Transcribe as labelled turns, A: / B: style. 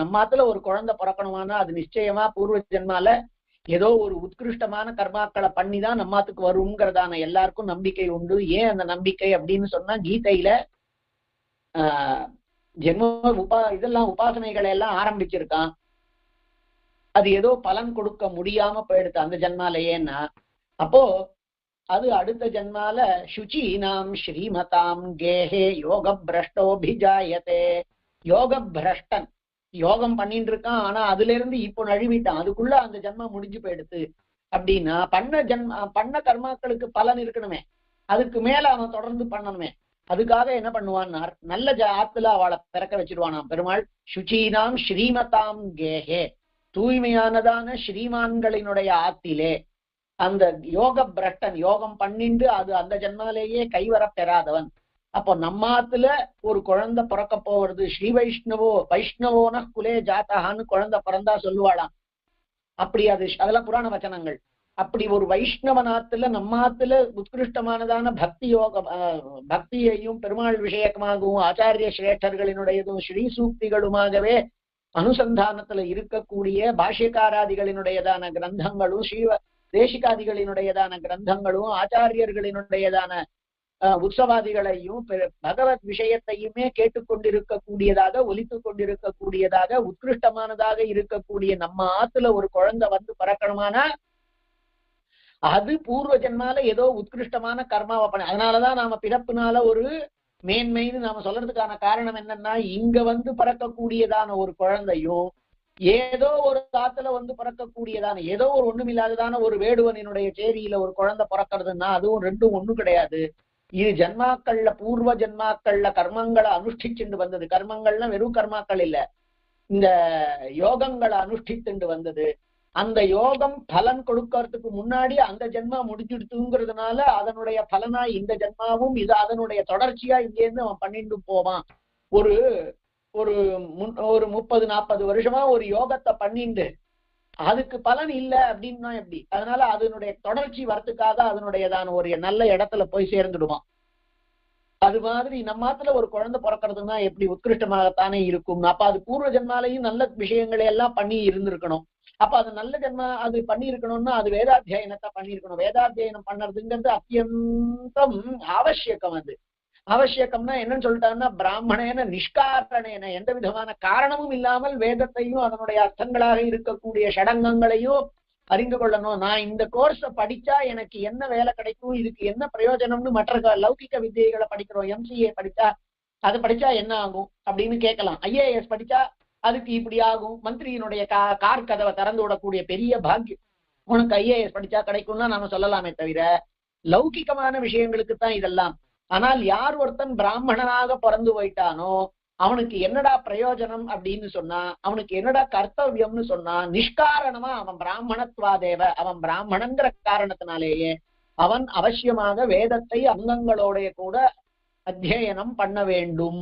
A: நம்மாத்துல ஒரு குழந்தை பிறக்கணுமானா அது நிச்சயமா பூர்வ ஜென்மால ஏதோ ஒரு உத்கிருஷ்டமான கர்மாக்களை பண்ணிதான் நம்மாத்துக்கு வருங்கிறதான எல்லாருக்கும் நம்பிக்கை உண்டு. ஏன் அந்த நம்பிக்கை அப்படின்னு சொன்னா கீதையில ஜென்ம உபா இதெல்லாம் உபாசனைகளை எல்லாம் ஆரம்பிச்சிருக்கான். அது ஏதோ பலன் கொடுக்க முடியாம போயிடுது அந்த ஜென்மாலேன்னா அப்போ அது அடுத்த ஜென்மால சுச்சீனாம் ஸ்ரீமதாம் கேஹே யோக பிரஷ்டோபிஜாயத்தே யோக பிரஷ்டன் யோகம் பண்ணிட்டு இருக்கான் ஆனா அதுல இருந்து இப்போ நழுவிட்டான். அதுக்குள்ள அந்த ஜென்மம் முடிஞ்சு போயிடுது அப்படின்னா பண்ண ஜென்ம பண்ண கர்மாக்களுக்கு பலன் இருக்கணுமே. அதுக்கு மேல அவன் தொடர்ந்து பண்ணணுமே. அதுக்காக என்ன பண்ணுவான்னார்? நல்ல ஆத்துல அவளை பிறக்க வச்சிருவானாம் பெருமாள் சுச்சீனாம் ஸ்ரீமதாம் கேஹே தூய்மையானதான ஸ்ரீமான்களினுடைய ஆத்திலே அந்த யோக பிரட்டன் யோகம் பண்ணிண்டு அது அந்த ஜென்மாலேயே கைவர பெறாதவன். அப்போ நம்மாத்துல ஒரு குழந்தை பிறக்க போவது ஸ்ரீ வைஷ்ணவோ வைஷ்ணவோன குலே ஜாத்தகான்னு குழந்தை பிறந்தா சொல்லுவாளாம். அப்படி அது அதெல்லாம் புராண வச்சனங்கள். அப்படி ஒரு வைஷ்ணவனாத்துல நம்மாத்துல உத்கிருஷ்டமானதான பக்தி யோக பக்தியையும் பெருமாள் விஷயமாகவும் ஆச்சாரிய சிரேஷ்டர்களினுடையதும் ஸ்ரீ சூக்திகளுமாகவே அனுசந்தானத்துல இருக்கக்கூடிய பாஷ்யக்காராதிகளினுடையதான கிரந்தங்களும் ஸ்ரீ தேசிகாதிகளினுடையதான கிரந்தங்களும் ஆச்சாரியர்களினுடையதான உற்சவாதிகளையும் பகவத் விஷயத்தையுமே கேட்டுக்கொண்டிருக்கக்கூடியதாக ஒலித்துக் கொண்டிருக்கக்கூடியதாக உத்கிருஷ்டமானதாக இருக்கக்கூடிய நம்ம ஆத்துல ஒரு குழந்தை வந்து பறக்கணுமானா அது பூர்வ ஜென்மால ஏதோ உத்கிருஷ்டமான கர்மாவை பண்ண அதனாலதான் நாம பிறப்புனால ஒரு மேன்மைன்னு நாம சொல்றதுக்கான காரணம் என்னன்னா இங்க வந்து பறக்கக்கூடியதான ஒரு குழந்தையும் ஏதோ ஒரு காத்துல வந்து பிறக்கக்கூடியதான ஏதோ ஒரு ஒண்ணுமில்லாததான ஒரு வேடுவனினுடைய சேரியில ஒரு குழந்தை பிறக்கிறதுன்னா அதுவும் ரெண்டும் ஒண்ணும் கிடையாது. இது ஜென்மாக்கள்ல பூர்வ ஜென்மாக்கள்ல கர்மங்களை அனுஷ்டிச்சுண்டு வந்தது. கர்மங்கள்னா வெறும் கர்மாக்கள் இல்ல. இந்த யோகங்களை அனுஷ்டித்துண்டு வந்தது. அந்த யோகம் பலன் கொடுக்கறதுக்கு முன்னாடி அந்த ஜென்மா முடிஞ்சிடுத்துங்கிறதுனால அதனுடைய பலனா இந்த ஜென்மாவும் இது அதனுடைய தொடர்ச்சியா இங்கேருந்து அவன் பண்ணிட்டு போவான். ஒரு ஒரு முன் ஒரு முப்பது நாற்பது வருஷமா ஒரு யோகத்தை பண்ணிண்டு அதுக்கு பலன் இல்ல அப்படின்னா எப்படி? அதனால அதனுடைய தொடர்ச்சி வரத்துக்காக அதனுடையதான ஒரு நல்ல இடத்துல போய் சேர்ந்துடுவான். அது மாதிரி நம்மாத்துல ஒரு குழந்தை பிறக்கிறதுனா எப்படி உத்கிருஷ்டமாகத்தானே இருக்கும்? அப்ப அது பூர்வ ஜென்மாலையும் நல்ல விஷயங்களை எல்லாம் பண்ணி இருந்திருக்கணும். அப்ப அது நல்ல ஜென்மா அது பண்ணி இருக்கணும்னா அது வேதாத்தியாயனத்தை பண்ணியிருக்கணும். வேதாத்தியனம் பண்றதுங்கிறது அத்தியந்தம் அவசியக்கம் அது. அவசியக்கம்னா என்னன்னு சொல்லிட்டாங்கன்னா பிராமணேன நிஷ்காரணேன எந்த விதமான காரணமும் இல்லாமல் வேதத்தையும் அதனுடைய அர்த்தங்களாக இருக்கக்கூடிய ஷடங்கங்களையும் அறிந்து கொள்ளணும். நான் இந்த கோர்ஸ படிச்சா எனக்கு என்ன வேலை கிடைக்கும் இதுக்கு என்ன பிரயோஜனம்னு மற்ற க- லௌகிக வித்தியைகளை படிக்கிறோம் எம்சிஏ படிச்சா அது படிச்சா என்ன ஆகும் அப்படின்னு கேட்கலாம். ஐஏஎஸ் படிச்சா அதுக்கு இப்படி ஆகும். மந்திரியினுடைய கா கார் கதவை திறந்து விடக்கூடிய பெரிய பாக்கியம். உனக்கு ஐஏஎஸ் படிச்சா கிடைக்கும்னா நாம சொல்லலாமே தவிர லௌகிகமான விஷயங்களுக்கு தான் இதெல்லாம் ஆனால் யார் ஒருத்தன் பிராமணனாக பிறந்து போயிட்டானோ அவனுக்கு என்னடா பிரயோஜனம் அப்படின்னு சொன்னா அவனுக்கு என்னடா கர்த்தவியம்னு சொன்னா நிஷ்காரணமா அவன் பிராமணத்வாதேவ அவன் பிராமணங்கிற காரணத்தினாலேயே அவன் அவசியமாக வேதத்தை அங்கங்களோடைய கூட அத்தியனம் பண்ண வேண்டும்.